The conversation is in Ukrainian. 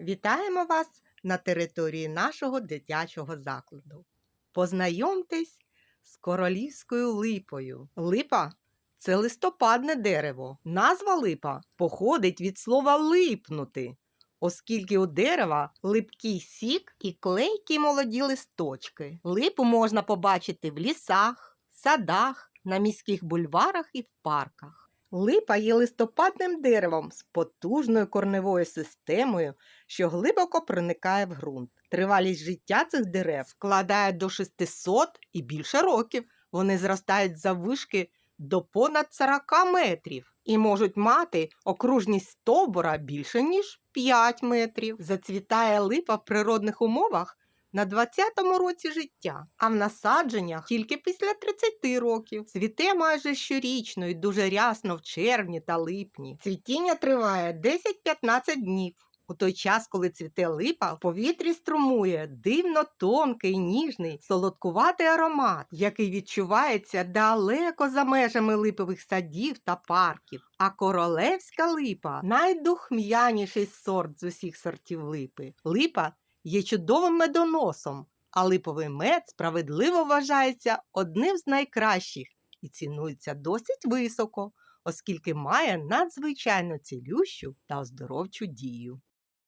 Вітаємо вас на території нашого дитячого закладу. Познайомтесь з королівською липою. Липа це листопадне дерево. Назва липа походить від слова липнути, оскільки у дерева липкий сік і клейкі молоді листочки. Липу можна побачити в лісах, садах, на міських бульварах і в парках. Липа є листопадним деревом з потужною корневою системою, що глибоко проникає в ґрунт. Тривалість життя цих дерев складає до 600 і більше років. Вони зростають заввишки до понад 40 метрів і можуть мати окружність стовбура більше ніж 5 метрів. Зацвітає липа в природних умовах на 20-му році життя, а в насадженнях тільки після 30 років. Цвіте майже щорічно і дуже рясно в червні та липні. Цвітіння триває 10-15 днів. У той час, коли цвіте липа, в повітрі струмує дивно тонкий, ніжний, солодкуватий аромат, який відчувається далеко за межами липових садів та парків. А королевська липа найдухм'яніший сорт з усіх сортів липи. Липа є чудовим медоносом, а липовий мед справедливо вважається одним з найкращих і цінується досить високо, оскільки має надзвичайно цілющу та оздоровчу дію.